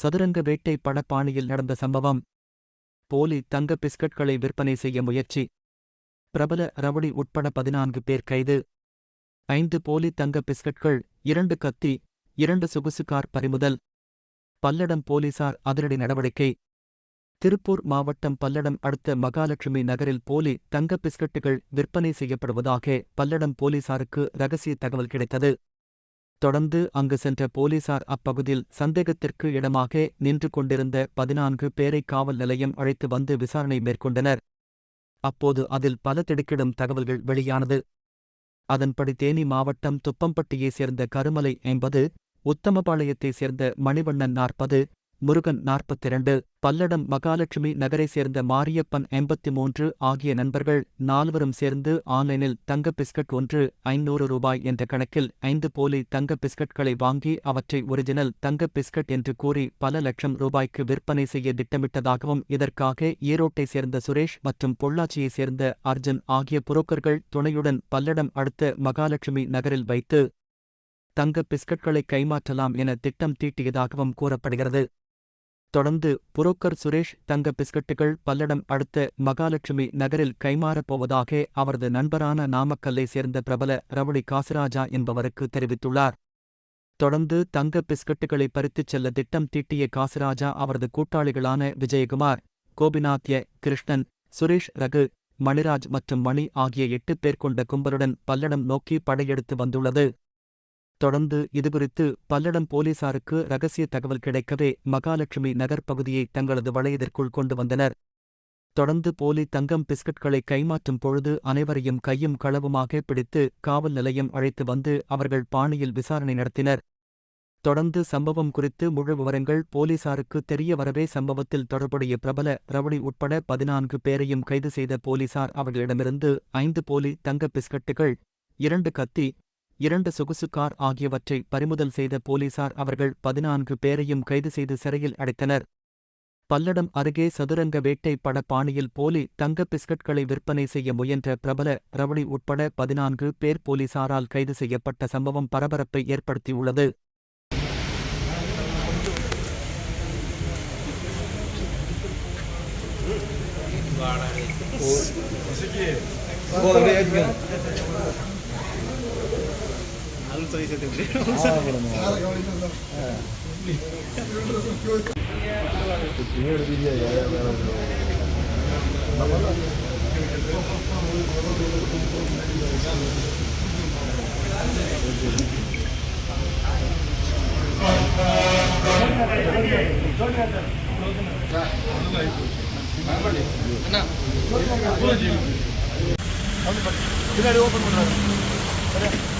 சதுரங்க வேட்டை படப்பாணியில் நடந்த சம்பவம். போலி தங்க பிஸ்கட்களை விற்பனை செய்ய முயற்சி. பிரபல ரவுடி உட்பட பதினான்கு பேர் கைது. ஐந்து போலி தங்க பிஸ்கட்கள் இரண்டு கத்தி இரண்டு சொகுசு கார் பறிமுதல். பல்லடம் போலீசார் அதிரடி நடவடிக்கை. திருப்பூர் மாவட்டம் பல்லடம் அடுத்த மகாலட்சுமி நகரில் போலி தங்க பிஸ்கட்டுகள் விற்பனை செய்யப்படுவதாக பல்லடம் போலீசாருக்கு ரகசிய தகவல் கிடைத்தது. தொடர்ந்து அங்கு சென்ற போலீசார் அப்பகுதியில் சந்தேகத்திற்கு இடமாக நின்று கொண்டிருந்த பதினான்கு பேரை காவல் நிலையம் அழைத்து வந்து விசாரணை மேற்கொண்டனர். அப்போது அதில் பல திடுக்கிடும் தகவல்கள் வெளியானது. அதன்படி தேனி மாவட்டம் துப்பம்பட்டியைச் சேர்ந்த கருமலை ஐம்பது உத்தமபாளையத்தைச் சேர்ந்த மணிவண்ணன் நாற்பது முருகன் நாற்பத்திரண்டு பல்லடம் மகாலட்சுமி நகரை சேர்ந்த மாரியப்பன் எண்பத்தி மூன்று ஆகிய நண்பர்கள் நால்வரும் சேர்ந்து ஆன்லைனில் தங்க பிஸ்கட் ஒன்று ஐநூறு ரூபாய் என்ற கணக்கில் ஐந்து போலி தங்க பிஸ்கட்களை வாங்கி அவற்றை ஒரிஜினல் தங்க பிஸ்கட் என்று கூறி பல லட்சம் ரூபாய்க்கு விற்பனை செய்ய திட்டமிட்டதாகவும் இதற்காக ஈரோட்டைச் சேர்ந்த சுரேஷ் மற்றும் பொள்ளாச்சியைச் சேர்ந்த அர்ஜுன் ஆகிய புரோக்கர்கள் துணையுடன் பல்லடம் அடுத்த மகாலட்சுமி நகரில் வைத்து தங்க பிஸ்கட்களை கைமாற்றலாம் என திட்டம் தீட்டியதாகவும் கூறப்படுகிறது. தொடர்ந்து புரோக்கர் சுரேஷ் தங்க பிஸ்கட்டுகள் பல்லடம் அடுத்த மகாலட்சுமி நகரில் கைமாறப் போவதாக அவரது நண்பரான நாமக்கல்லை சேர்ந்த பிரபல ரவுடி காசிராஜா என்பவருக்கு தெரிவித்துள்ளார். தொடர்ந்து தங்க பிஸ்கட்டுகளை பறித்துச் செல்ல திட்டம் தீட்டிய காசிராஜா அவரது கூட்டாளிகளான விஜயகுமார் கோபிநாத்ய கிருஷ்ணன் சுரேஷ் ரகு மணிராஜ் மற்றும் மணி ஆகிய எட்டு பேர் கொண்ட கும்பலுடன் பல்லடம் நோக்கி படையெடுத்து வந்துள்ளது. தொடர்ந்து இதுகுறித்து பல்லடம் போலீசாருக்கு ரகசிய தகவல் கிடைக்கவே மகாலட்சுமி நகர் பகுதியை தங்களது வளையத்திற்குள் கொண்டு வந்தனர். தொடர்ந்து போலி தங்கம் பிஸ்கட்களை கைமாற்றும் பொழுது அனைவரையும் கையும் களவுமாக பிடித்து காவல் நிலையம் அழைத்து வந்து அவர்கள் பாணியில் விசாரணை நடத்தினர். தொடர்ந்து சம்பவம் குறித்து முழு விவரங்கள் போலீசாருக்கு தெரிய வரவே சம்பவத்தில் தொடர்புடைய பிரபல ரவுடி உட்பட பதினான்கு பேரையும் கைது செய்த போலீசார் அவர்களிடமிருந்து ஐந்து போலி தங்க பிஸ்கட்டுகள் இரண்டு கத்தி இரண்டு சொகுசு கார் ஆகியவற்றை பறிமுதல் செய்த போலீசார் அவர்கள் பதினான்கு பேரையும் கைது செய்து சிறையில் அடைத்தனர். பல்லடம் அருகே சதுரங்க வேட்டை பட பாணியில் போலி தங்க பிஸ்கட்களை விற்பனை செய்ய முயன்ற பிரபல ரவுடி உட்பட பதினான்கு பேர் போலீசாரால் கைது செய்யப்பட்ட சம்பவம் பரபரப்பை ஏற்படுத்தியுள்ளது. அருள் சொல்லி பின்னாடி ஓபன் பண்றாங்க சரியா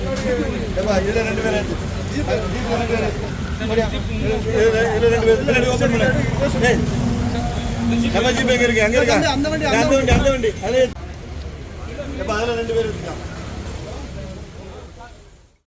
இதுல ரெண்டு பேர் இதுல ரெண்டு பேர் ரெண்டு பண்ணு. நம்ம இருக்கு? அங்க இருக்கா? அந்த வண்டி, அந்த வண்டி. அதுல- அதுல ரெண்டு பேர் இருக்கான்